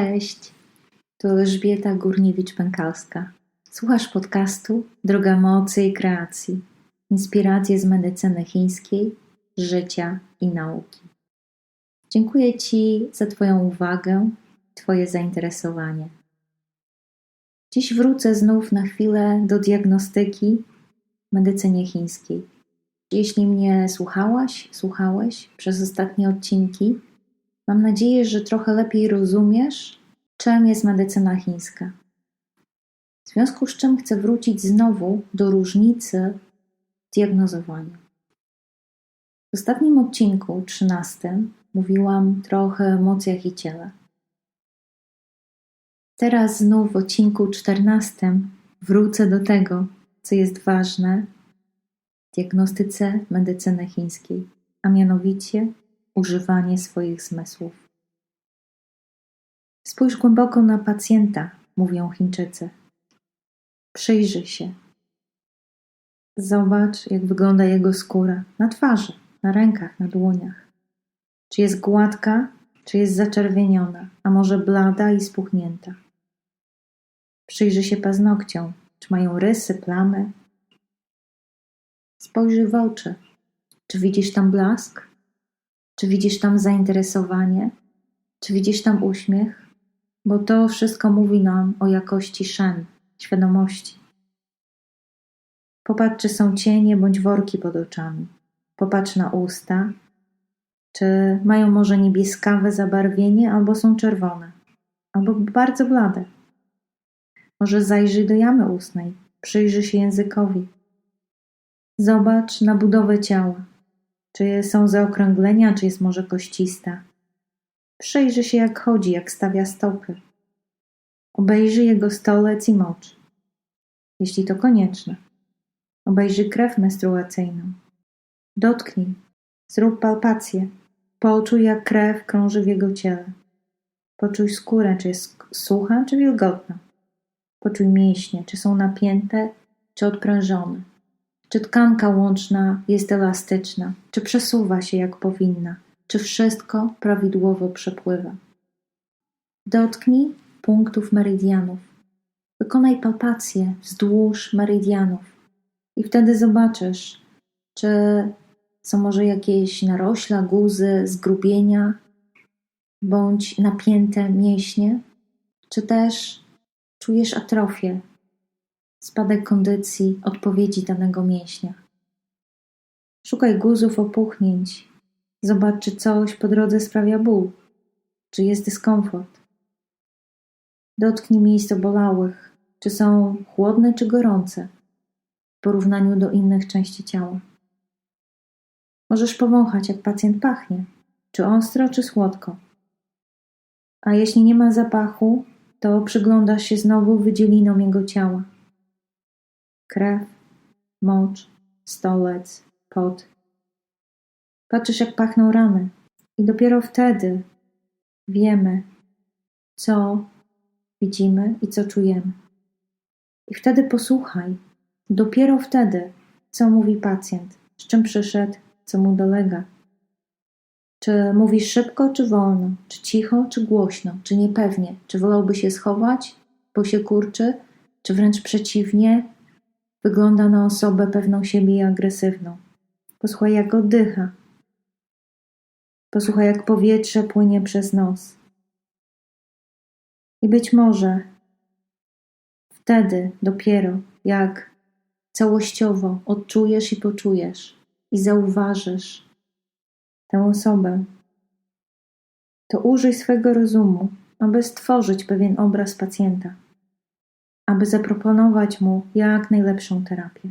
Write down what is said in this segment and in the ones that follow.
Cześć, to Elżbieta Górniewicz-Pękalska. Słuchasz podcastu Droga Mocy i Kreacji. Inspiracje z medycyny chińskiej, życia i nauki. Dziękuję Ci za Twoją uwagę, Twoje zainteresowanie. Dziś wrócę znów na chwilę do diagnostyki w medycynie chińskiej. Jeśli mnie słuchałaś, słuchałeś przez ostatnie odcinki, mam nadzieję, że trochę lepiej rozumiesz, czym jest medycyna chińska. W związku z czym chcę wrócić znowu do różnicy w diagnozowaniu. W ostatnim odcinku, trzynastym, mówiłam trochę o emocjach i ciele. Teraz znów w odcinku czternastym wrócę do tego, co jest ważne w diagnostyce medycyny chińskiej, a mianowicie używanie swoich zmysłów. Spójrz głęboko na pacjenta, mówią Chińczycy. Przyjrzyj się. Zobacz, jak wygląda jego skóra na twarzy, na rękach, na dłoniach. Czy jest gładka, czy jest zaczerwieniona, a może blada i spuchnięta. Przyjrzyj się paznokciom, czy mają rysy, plamy. Spojrzyj w oczy. Czy widzisz tam blask? Czy widzisz tam zainteresowanie? Czy widzisz tam uśmiech? Bo to wszystko mówi nam o jakości szen, świadomości. Popatrz, czy są cienie bądź worki pod oczami. Popatrz na usta, czy mają może niebieskawe zabarwienie, albo są czerwone, albo bardzo blade. Może zajrzyj do jamy ustnej, przyjrzyj się językowi. Zobacz na budowę ciała. Czy są zaokrąglenia, czy jest może koścista. Przyjrzyj się, jak chodzi, jak stawia stopy. Obejrzyj jego stolec i mocz, jeśli to konieczne. Obejrzyj krew menstruacyjną. Dotknij, zrób palpację. Poczuj, jak krew krąży w jego ciele. Poczuj skórę, czy jest sucha, czy wilgotna. Poczuj mięśnie, czy są napięte, czy odprężone. Czy tkanka łączna jest elastyczna, czy przesuwa się jak powinna, czy wszystko prawidłowo przepływa. Dotknij punktów meridianów. Wykonaj palpację wzdłuż meridianów i wtedy zobaczysz, czy są może jakieś narośla, guzy, zgrubienia bądź napięte mięśnie, czy też czujesz atrofię, spadek kondycji, odpowiedzi danego mięśnia. Szukaj guzów, opuchnięć. Zobacz, czy coś po drodze sprawia ból, czy jest dyskomfort. Dotknij miejsc obolałych, czy są chłodne czy gorące w porównaniu do innych części ciała. Możesz powąchać, jak pacjent pachnie, czy ostro, czy słodko. A jeśli nie ma zapachu, to przyglądasz się znowu wydzielinom jego ciała. Krew, mocz, stolec, pot. Patrzysz, jak pachną rany, i dopiero wtedy wiemy, co widzimy i co czujemy. I wtedy posłuchaj, dopiero wtedy, co mówi pacjent, z czym przyszedł, co mu dolega. Czy mówisz szybko, czy wolno, czy cicho, czy głośno, czy niepewnie, czy wolałby się schować, bo się kurczy, czy wręcz przeciwnie, wygląda na osobę pewną siebie i agresywną. Posłuchaj, jak oddycha. Posłuchaj, jak powietrze płynie przez nos. I być może wtedy dopiero, jak całościowo odczujesz i poczujesz i zauważysz tę osobę, to użyj swego rozumu, aby stworzyć pewien obraz pacjenta, aby zaproponować mu jak najlepszą terapię.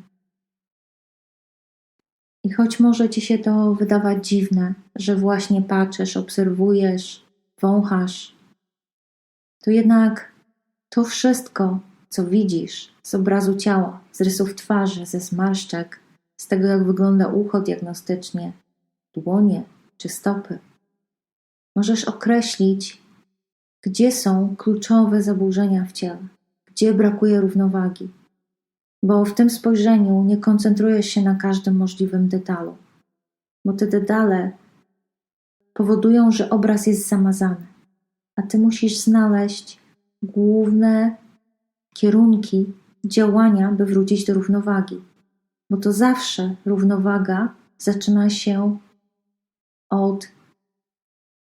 I choć może ci się to wydawać dziwne, że właśnie patrzysz, obserwujesz, wąchasz, to jednak to wszystko, co widzisz z obrazu ciała, z rysów twarzy, ze zmarszczek, z tego, jak wygląda ucho diagnostycznie, dłonie czy stopy, możesz określić, gdzie są kluczowe zaburzenia w ciele, gdzie brakuje równowagi, bo w tym spojrzeniu nie koncentrujesz się na każdym możliwym detalu, bo te detale powodują, że obraz jest zamazany a ty musisz znaleźć główne kierunki działania, by wrócić do równowagi. Bo to zawsze równowaga zaczyna się od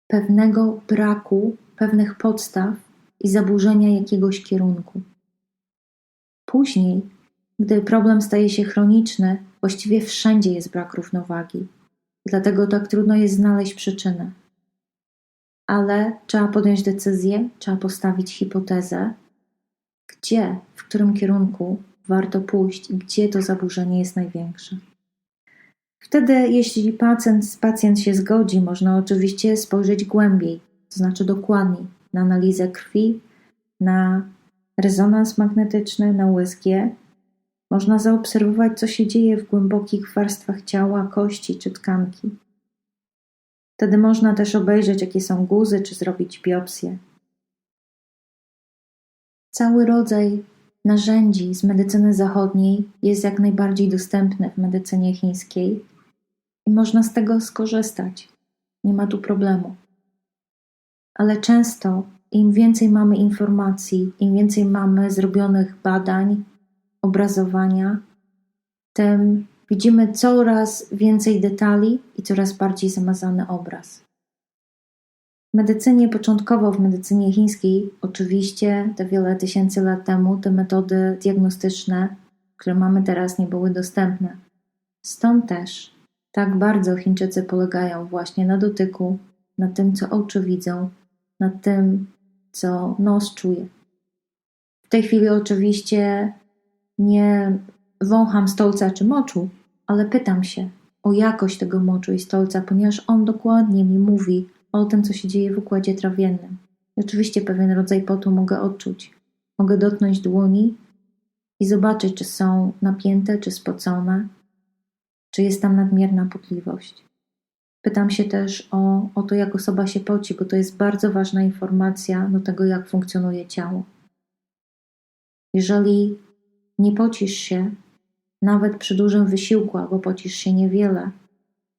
pewnego braku, pewnych podstaw i zaburzenia jakiegoś kierunku. Później, gdy problem staje się chroniczny, właściwie wszędzie jest brak równowagi. Dlatego tak trudno jest znaleźć przyczynę. Ale trzeba podjąć decyzję, trzeba postawić hipotezę, gdzie, w którym kierunku warto pójść i gdzie to zaburzenie jest największe. Wtedy, jeśli pacjent, pacjent się zgodzi, można oczywiście spojrzeć głębiej, to znaczy dokładniej, na analizę krwi, na rezonans magnetyczny, na USG. Można zaobserwować, co się dzieje w głębokich warstwach ciała, kości czy tkanki. Wtedy można też obejrzeć, jakie są guzy, czy zrobić biopsję. Cały rodzaj narzędzi z medycyny zachodniej jest jak najbardziej dostępny w medycynie chińskiej i można z tego skorzystać. Nie ma tu problemu. Ale często im więcej mamy informacji, im więcej mamy zrobionych badań, obrazowania, tym widzimy coraz więcej detali i coraz bardziej zamazany obraz. W medycynie, początkowo w medycynie chińskiej, oczywiście te wiele tysięcy lat temu, te metody diagnostyczne, które mamy teraz, nie były dostępne. Stąd też tak bardzo Chińczycy polegają właśnie na dotyku, na tym, co oczy widzą, na tym, co nos czuje. W tej chwili oczywiście nie wącham stolca czy moczu, ale pytam się o jakość tego moczu i stolca, ponieważ on dokładnie mi mówi o tym, co się dzieje w układzie trawiennym. I oczywiście pewien rodzaj potu mogę odczuć. Mogę dotknąć dłoni i zobaczyć, czy są napięte, czy spocone, czy jest tam nadmierna potliwość. Pytam się też o, o to, jak osoba się poci, bo to jest bardzo ważna informacja do tego, jak funkcjonuje ciało. Jeżeli nie pocisz się, nawet przy dużym wysiłku, albo pocisz się niewiele,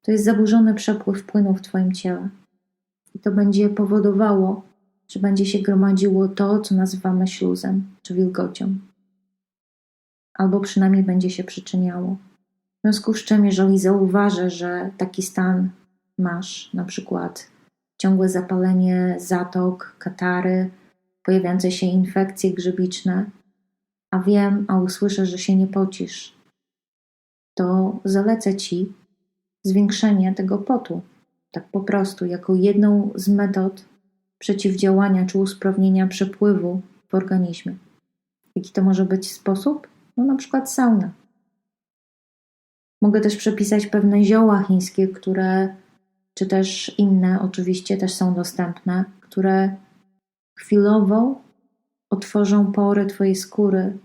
to jest zaburzony przepływ płynu w Twoim ciele. I to będzie powodowało, że będzie się gromadziło to, co nazywamy śluzem czy wilgocią. Albo przynajmniej będzie się przyczyniało. W związku z czym, jeżeli zauważę, że taki stan masz, na przykład ciągłe zapalenie zatok, katary, pojawiające się infekcje grzybiczne, a wiem, a usłyszę, że się nie pocisz, to zalecę ci zwiększenie tego potu. Tak po prostu, jako jedną z metod przeciwdziałania czy usprawnienia przepływu w organizmie. Jaki to może być sposób? No na przykład sauna. Mogę też przepisać pewne zioła chińskie, które, czy też inne oczywiście też są dostępne, które chwilowo otworzą pory Twojej skóry,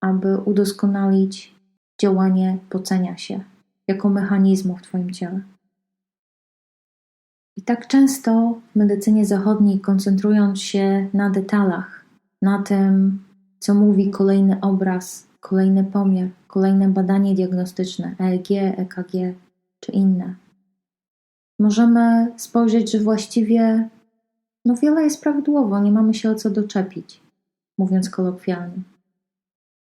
aby udoskonalić działanie pocenia się jako mechanizmu w Twoim ciele. I tak często w medycynie zachodniej, koncentrując się na detalach, na tym, co mówi kolejny obraz, kolejny pomiar, kolejne badanie diagnostyczne, EEG, EKG czy inne, możemy spojrzeć, że właściwie no wiele jest prawidłowo, nie mamy się o co doczepić, mówiąc kolokwialnie.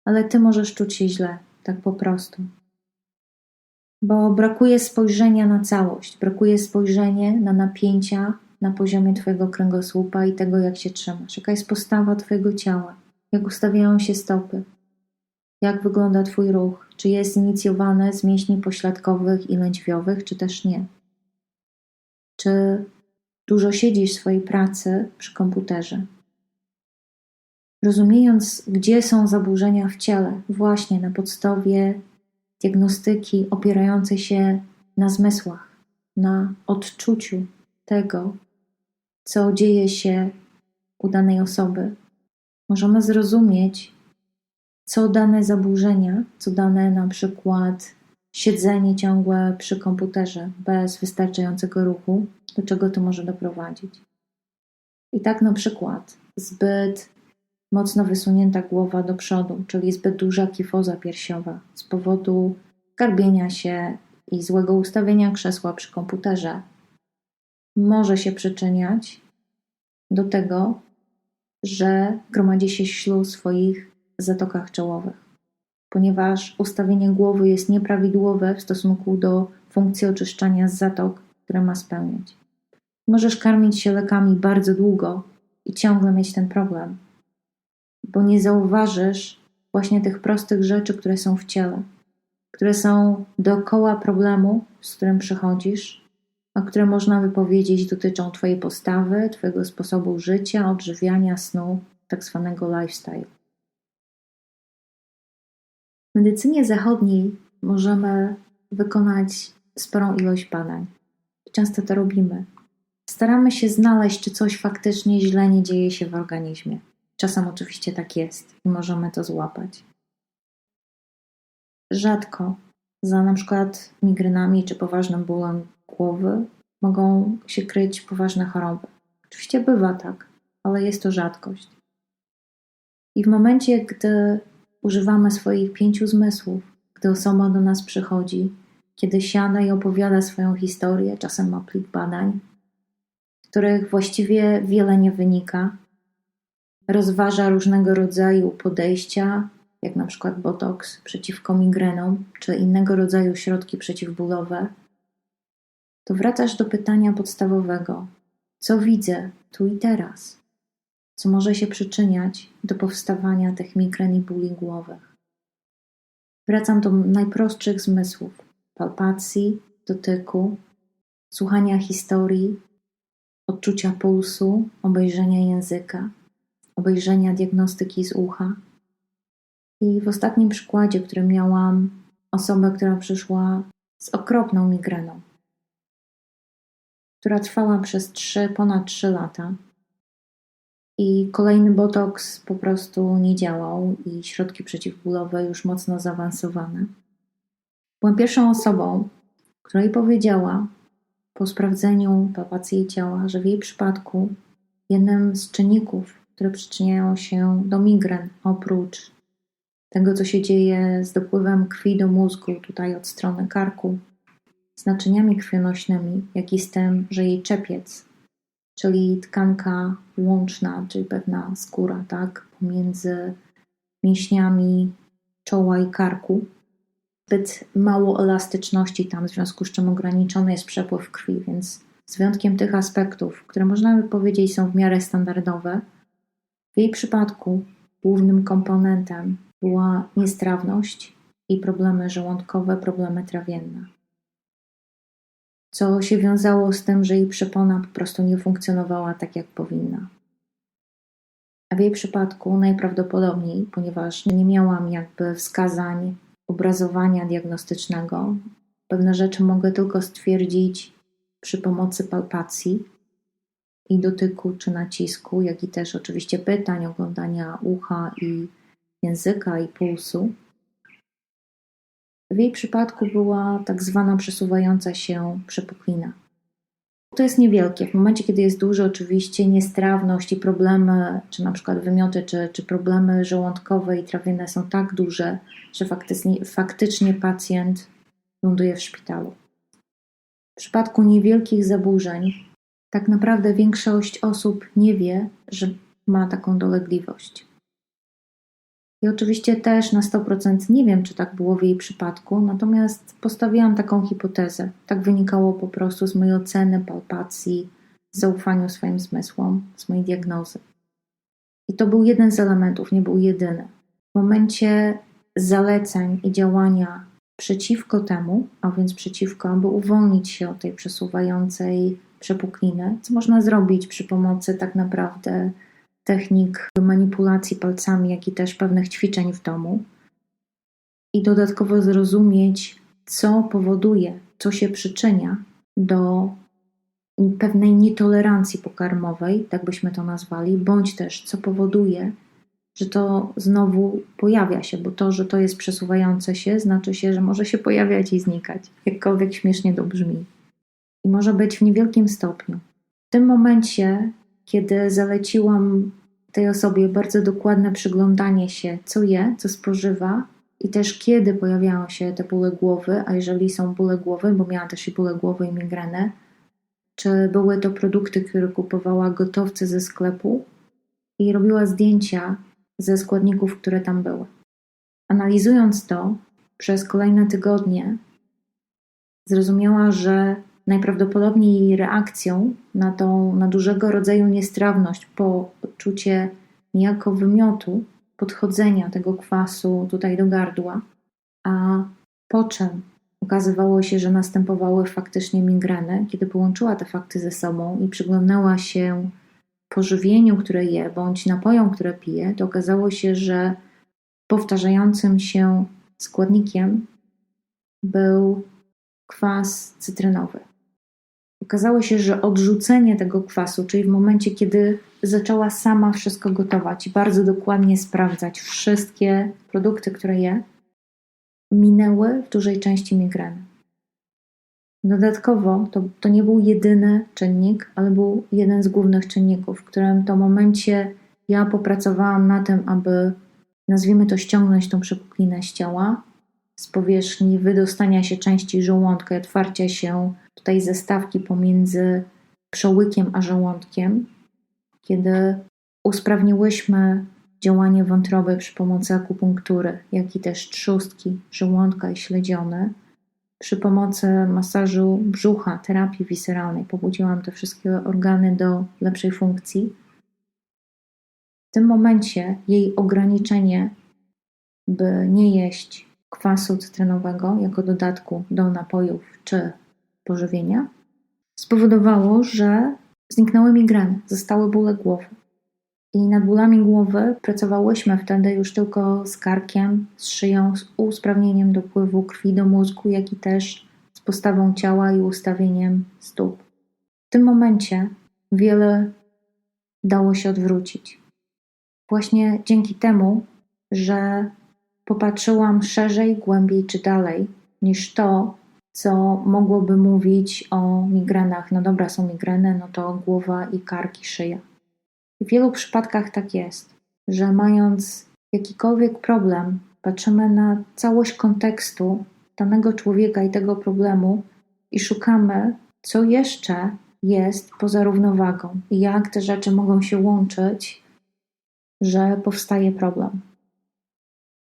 Ale ty możesz czuć się źle, tak po prostu bo brakuje spojrzenia na całość, brakuje spojrzenia na napięcia na poziomie Twojego kręgosłupa i tego, jak się trzymasz, jaka jest postawa Twojego ciała, jak ustawiają się stopy, jak wygląda Twój ruch, czy jest inicjowany z mięśni pośladkowych i lędźwiowych, czy też nie. Czy dużo siedzisz w swojej pracy przy komputerze. Rozumiejąc, gdzie są zaburzenia w ciele, właśnie na podstawie diagnostyki opierającej się na zmysłach, na odczuciu tego, co dzieje się u danej osoby, możemy zrozumieć, co dane zaburzenia, co dane na przykład siedzenie ciągłe przy komputerze bez wystarczającego ruchu, do czego to może doprowadzić. I tak na przykład zbyt mocno wysunięta głowa do przodu, czyli zbyt duża kifoza piersiowa z powodu garbienia się i złego ustawienia krzesła przy komputerze może się przyczyniać do tego, że gromadzi się śluz w swoich zatokach czołowych, ponieważ ustawienie głowy jest nieprawidłowe w stosunku do funkcji oczyszczania z zatok, które ma spełniać. Możesz karmić się lekami bardzo długo i ciągle mieć ten problem, bo nie zauważysz właśnie tych prostych rzeczy, które są w ciele, które są dookoła problemu, z którym przychodzisz, a które można wypowiedzieć dotyczą Twojej postawy, Twojego sposobu życia, odżywiania, snu, tak zwanego lifestyle. Medycynie zachodniej możemy wykonać sporą ilość badań. Często to robimy. Staramy się znaleźć, czy coś faktycznie źle nie dzieje się w organizmie. Czasem oczywiście tak jest i możemy to złapać. Rzadko za na przykład migrynami czy poważnym bólem głowy mogą się kryć poważne choroby. Oczywiście bywa tak, ale jest to rzadkość. I w momencie, gdy używamy swoich pięciu zmysłów, gdy osoba do nas przychodzi, kiedy siada i opowiada swoją historię, czasem ma plik badań, których właściwie wiele nie wynika, rozważa różnego rodzaju podejścia, jak na przykład botoks przeciwko migrenom, czy innego rodzaju środki przeciwbólowe, to wracasz do pytania podstawowego: co widzę tu i teraz? Co może się przyczyniać do powstawania tych migren i bóli głowych? Wracam do najprostszych zmysłów: palpacji, dotyku, słuchania historii, odczucia pulsu, obejrzenia języka, obejrzenia diagnostyki z ucha. I w ostatnim przykładzie, którym miałam osobę, która przyszła z okropną migreną, która trwała przez 3, ponad 3 lata. I kolejny botoks po prostu nie działał, i środki przeciwbólowe już mocno zaawansowane. Byłam pierwszą osobą, która jej powiedziała po sprawdzeniu palpacji jej ciała, że w jej przypadku jednym z czynników, które przyczyniają się do migren, oprócz tego, co się dzieje z dopływem krwi do mózgu, tutaj od strony karku, z naczyniami krwionośnymi, jak i z tym, że jej czepiec, czyli tkanka łączna, czyli pewna skóra, tak, pomiędzy mięśniami czoła i karku, zbyt mało elastyczności tam, w związku z czym ograniczony jest przepływ krwi, więc z wyjątkiem tych aspektów, które można by powiedzieć są w miarę standardowe, w jej przypadku głównym komponentem była niestrawność i problemy żołądkowe, problemy trawienne co się wiązało z tym, że jej przepona po prostu nie funkcjonowała tak, jak powinna. A w jej przypadku najprawdopodobniej, ponieważ nie miałam jakby wskazań obrazowania diagnostycznego, pewne rzeczy mogę tylko stwierdzić przy pomocy palpacji i dotyku czy nacisku, jak i też oczywiście pytań, oglądania ucha i języka i pulsu. W jej przypadku była tak zwana przesuwająca się przepuklina. To jest niewielkie. W momencie, kiedy jest dużo, oczywiście niestrawność i problemy, czy na przykład wymioty, czy, czy problemy żołądkowe i trawienne są tak duże, że faktycznie, faktycznie pacjent ląduje w szpitalu. W przypadku niewielkich zaburzeń, tak naprawdę większość osób nie wie, że ma taką dolegliwość. I oczywiście też na 100% nie wiem, czy tak było w jej przypadku, natomiast postawiłam taką hipotezę. Tak wynikało po prostu z mojej oceny, palpacji, zaufaniu swoim zmysłom, z mojej diagnozy. I to był jeden z elementów, nie był jedyny. W momencie zaleceń i działania przeciwko temu, a więc przeciwko, aby uwolnić się od tej przesuwającej przepukliny, co można zrobić przy pomocy tak naprawdę technik manipulacji palcami, jak i też pewnych ćwiczeń w domu. I dodatkowo zrozumieć, co powoduje, co się przyczynia do pewnej nietolerancji pokarmowej, tak byśmy to nazwali, bądź też co powoduje, że to znowu pojawia się, bo to, że to jest przesuwające się, znaczy się, że może się pojawiać i znikać, jakkolwiek śmiesznie to brzmi. I może być w niewielkim stopniu. W tym momencie, kiedy zaleciłam tej osobie bardzo dokładne przyglądanie się, co je, co spożywa i też kiedy pojawiają się te bóle głowy, a jeżeli są bóle głowy, bo miałam też i bóle głowy i migrenę, czy były to produkty, które kupowała gotowce ze sklepu i robiła zdjęcia ze składników, które tam były. Analizując to przez kolejne tygodnie, zrozumiała, że najprawdopodobniej reakcją na tą na dużego rodzaju niestrawność, po odczucie niejako wymiotu, podchodzenia tego kwasu tutaj do gardła, a po czym okazywało się, że następowały faktycznie migreny, kiedy połączyła te fakty ze sobą i przyglądała się pożywieniu, które je, bądź napojom, które pije, to okazało się, że powtarzającym się składnikiem był kwas cytrynowy. Okazało się, że odrzucenie tego kwasu, czyli w momencie, kiedy zaczęła sama wszystko gotować i bardzo dokładnie sprawdzać wszystkie produkty, które je, minęły w dużej części migreny. Dodatkowo to, to nie był jedyny czynnik, ale był jeden z głównych czynników, w którym to momencie ja popracowałam na tym, aby nazwijmy to ściągnąć tą przepuklinę z ciała, z powierzchni wydostania się części żołądka otwarcia się tutaj zestawki pomiędzy przełykiem a żołądkiem, kiedy usprawniłyśmy działanie wątroby przy pomocy akupunktury, jak i też trzustki, żołądka i śledziony, przy pomocy masażu brzucha, terapii wiseralnej pobudziłam te wszystkie organy do lepszej funkcji. W tym momencie jej ograniczenie, by nie jeść kwasu cytrynowego jako dodatku do napojów czy pożywienia, spowodowało, że zniknęły migreny, zostały bóle głowy. I nad bólami głowy pracowałyśmy wtedy już tylko z karkiem, z szyją, z usprawnieniem dopływu krwi do mózgu, jak i też z postawą ciała i ustawieniem stóp. W tym momencie wiele dało się odwrócić. Właśnie dzięki temu, że popatrzyłam szerzej, głębiej czy dalej niż to, co mogłoby mówić o migrenach. No dobra, są migreny, no to głowa i karki, szyja. W wielu przypadkach tak jest, że mając jakikolwiek problem, patrzymy na całość kontekstu danego człowieka i tego problemu i szukamy, co jeszcze jest poza równowagą i jak te rzeczy mogą się łączyć, że powstaje problem.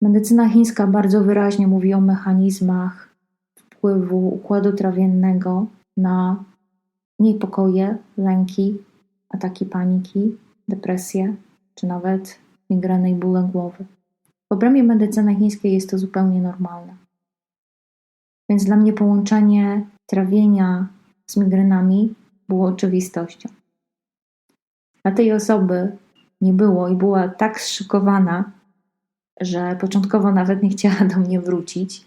Medycyna chińska bardzo wyraźnie mówi o mechanizmach wpływu układu trawiennego na niepokoje, lęki, ataki paniki, depresję, czy nawet migrenę i bóle głowy. W obrębie medycyny chińskiej jest to zupełnie normalne. Więc dla mnie połączenie trawienia z migrenami było oczywistością. Dla tej osoby nie było i była tak zszykowana, że początkowo nawet nie chciała do mnie wrócić,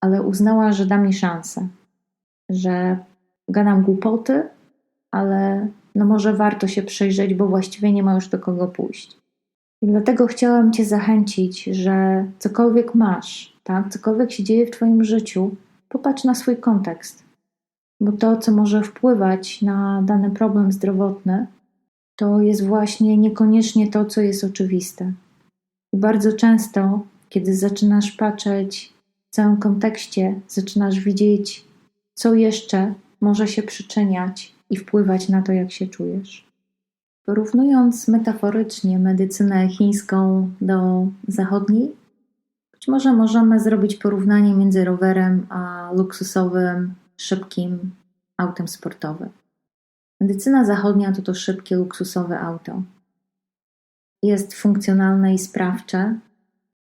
ale uznała, że da mi szansę, że gadam głupoty, ale no może warto się przyjrzeć, bo właściwie nie ma już do kogo pójść. I dlatego chciałam Cię zachęcić, że cokolwiek masz, tak, cokolwiek się dzieje w Twoim życiu, popatrz na swój kontekst, bo to, co może wpływać na dany problem zdrowotny, to jest właśnie niekoniecznie to, co jest oczywiste. I bardzo często, kiedy zaczynasz patrzeć w całym kontekście, zaczynasz widzieć, co jeszcze może się przyczyniać i wpływać na to, jak się czujesz. Porównując metaforycznie medycynę chińską do zachodniej, być może możemy zrobić porównanie między rowerem a luksusowym, szybkim autem sportowym. Medycyna zachodnia to to szybkie, luksusowe auto. Jest funkcjonalne i sprawcze,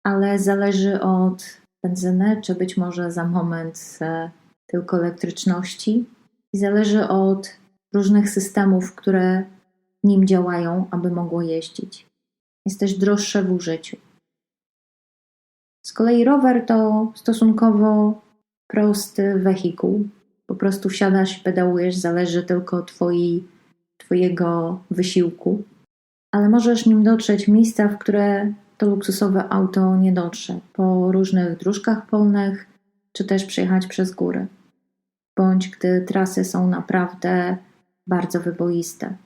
ale zależy od benzyny, czy być może za moment tylko elektryczności, i zależy od różnych systemów, które nim działają, aby mogło jeździć. Jest też droższe w użyciu. Z kolei rower to stosunkowo prosty wehikuł. Po prostu wsiadasz i pedałujesz, zależy tylko od Twojego wysiłku. Ale możesz nim dotrzeć w miejsca, w które to luksusowe auto nie dotrze, po różnych dróżkach polnych, czy też przejechać przez góry, bądź gdy trasy są naprawdę bardzo wyboiste.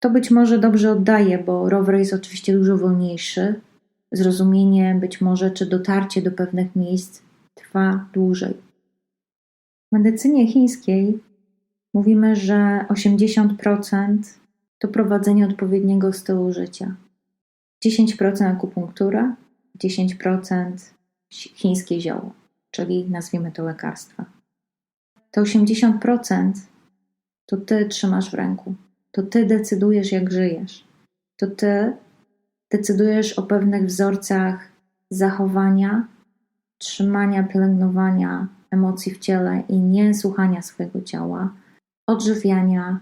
To być może dobrze oddaje, bo rower jest oczywiście dużo wolniejszy. Zrozumienie być może, czy dotarcie do pewnych miejsc trwa dłużej. W medycynie chińskiej mówimy, że 80% to prowadzenie odpowiedniego stylu życia. 10% akupunktura, 10% chińskie zioło, czyli nazwijmy to lekarstwa. To 80% to ty trzymasz w ręku. To ty decydujesz, jak żyjesz. To ty decydujesz o pewnych wzorcach zachowania, trzymania, pielęgnowania emocji w ciele i nie słuchania swojego ciała, odżywiania,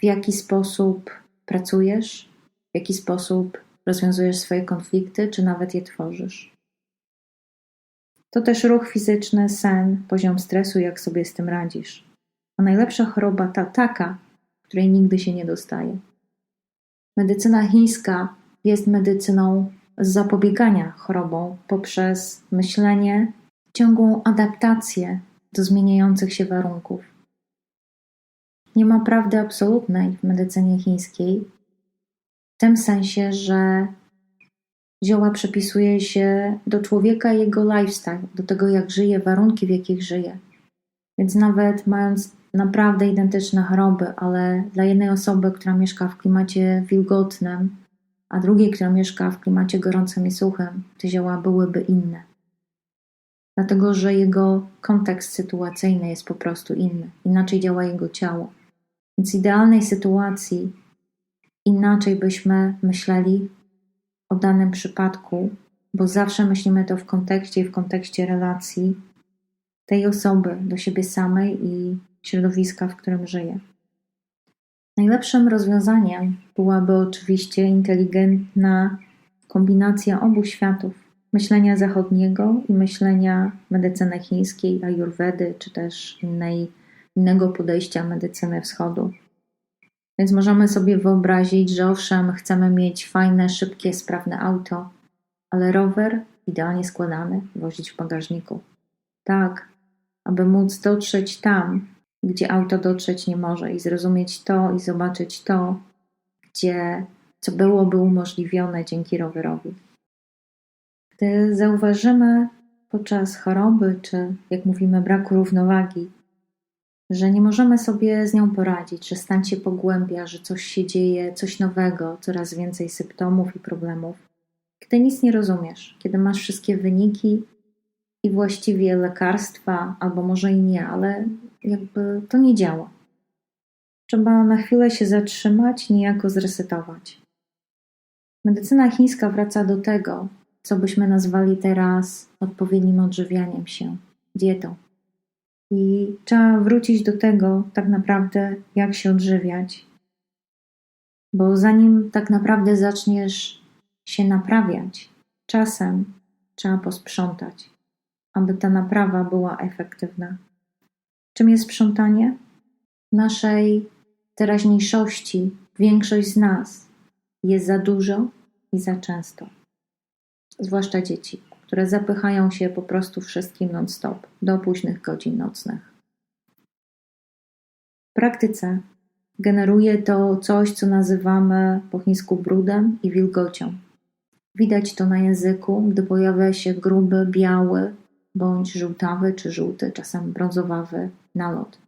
w jaki sposób pracujesz, w jaki sposób rozwiązujesz swoje konflikty, czy nawet je tworzysz. To też ruch fizyczny, sen, poziom stresu, jak sobie z tym radzisz. A najlepsza choroba ta taka, której nigdy się nie dostaje. Medycyna chińska jest medycyną zapobiegania chorobom poprzez myślenie, ciągłą adaptację do zmieniających się warunków. Nie ma prawdy absolutnej w medycynie chińskiej, w tym sensie, że zioła przepisuje się do człowieka jego lifestyle, do tego, jak żyje, warunki, w jakich żyje. Więc nawet mając naprawdę identyczne choroby, ale dla jednej osoby, która mieszka w klimacie wilgotnym, a drugiej, która mieszka w klimacie gorącym i suchym, te zioła byłyby inne. Dlatego, że jego kontekst sytuacyjny jest po prostu inny, inaczej działa jego ciało. Więc w idealnej sytuacji inaczej byśmy myśleli o danym przypadku, bo zawsze myślimy to w kontekście i w kontekście relacji tej osoby do siebie samej i środowiska, w którym żyje. Najlepszym rozwiązaniem byłaby oczywiście inteligentna kombinacja obu światów myślenia zachodniego i myślenia medycyny chińskiej, ayurvedy, czy też innej, innego podejścia medycyny wschodu. Więc możemy sobie wyobrazić, że owszem, chcemy mieć fajne, szybkie, sprawne auto, ale rower idealnie składany wozić w bagażniku. Tak, aby móc dotrzeć tam, gdzie auto dotrzeć nie może i zrozumieć to i zobaczyć to, gdzie co byłoby umożliwione dzięki rowerowi. Gdy zauważymy podczas choroby, czy jak mówimy, braku równowagi, że nie możemy sobie z nią poradzić, że stan się pogłębia, że coś się dzieje, coś nowego, coraz więcej symptomów i problemów. Gdy nic nie rozumiesz, kiedy masz wszystkie wyniki i właściwie lekarstwa, albo może i nie, ale jakby to nie działa. Trzeba na chwilę się zatrzymać, niejako zresetować. Medycyna chińska wraca do tego, co byśmy nazwali teraz odpowiednim odżywianiem się, dietą. I trzeba wrócić do tego, tak naprawdę, jak się odżywiać. Bo zanim tak naprawdę zaczniesz się naprawiać, czasem trzeba posprzątać, aby ta naprawa była efektywna. Czym jest sprzątanie? Naszej teraźniejszości większość z nas jest za dużo i za często. Zwłaszcza dzieci które zapychają się po prostu wszystkim non-stop do późnych godzin nocnych. W praktyce generuje to coś, co nazywamy po chińsku brudem i wilgocią. Widać to na języku, gdy pojawia się gruby, biały bądź żółtawy czy żółty, czasem brązowawy nalot.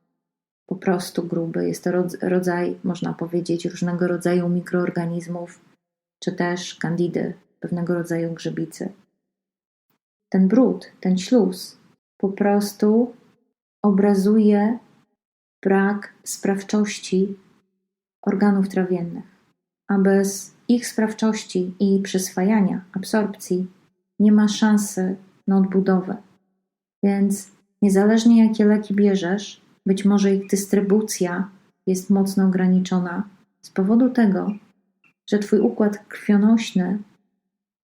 Po prostu gruby. Jest to rodzaj, można powiedzieć, różnego rodzaju mikroorganizmów, czy też kandidy, pewnego rodzaju grzybicy ten brud, ten śluz po prostu obrazuje brak sprawczości organów trawiennych. A bez ich sprawczości i przyswajania, absorpcji, nie ma szansy na odbudowę. Więc niezależnie jakie leki bierzesz, być może ich dystrybucja jest mocno ograniczona z powodu tego, że Twój układ krwionośny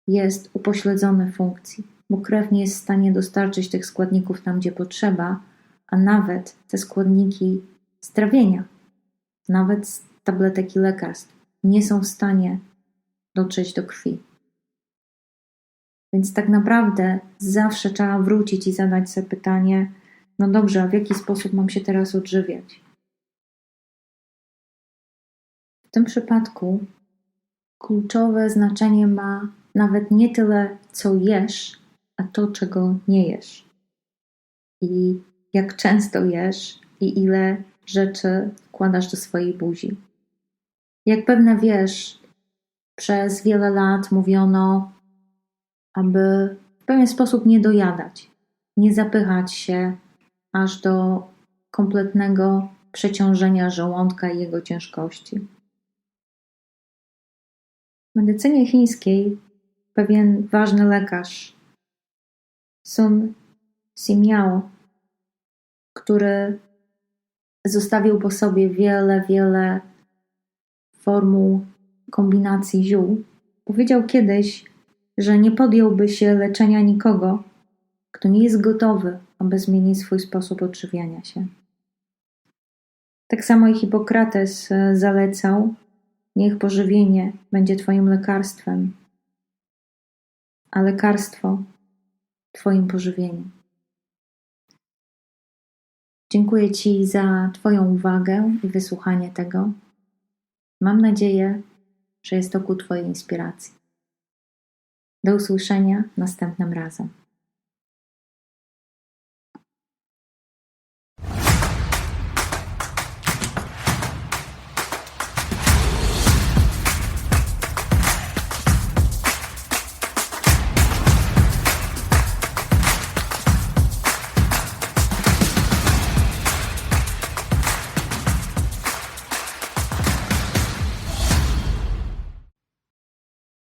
jest upośledzony funkcji bo krew nie jest w stanie dostarczyć tych składników tam, gdzie potrzeba, a nawet te składniki strawienia, nawet tabletek i lekarstw, nie są w stanie dotrzeć do krwi. Więc tak naprawdę zawsze trzeba wrócić i zadać sobie pytanie: no dobrze, a w jaki sposób mam się teraz odżywiać? W tym przypadku kluczowe znaczenie ma nawet nie tyle, co jesz, a to, czego nie jesz. I jak często jesz i ile rzeczy wkładasz do swojej buzi. Jak pewnie wiesz, przez wiele lat mówiono, aby w pewien sposób nie dojadać, nie zapychać się aż do kompletnego przeciążenia żołądka i jego ciężkości. W medycynie chińskiej pewien ważny lekarz, Sun Simiao, który zostawił po sobie wiele, wiele formuł kombinacji ziół, powiedział kiedyś, że nie podjąłby się leczenia nikogo, kto nie jest gotowy, aby zmienić swój sposób odżywiania się. Tak samo i Hipokrates e, zalecał, niech pożywienie będzie Twoim lekarstwem, a lekarstwo Twoim pożywieniem. Dziękuję Ci za Twoją uwagę i wysłuchanie tego. Mam nadzieję, że jest to ku Twojej inspiracji. Do usłyszenia następnym razem.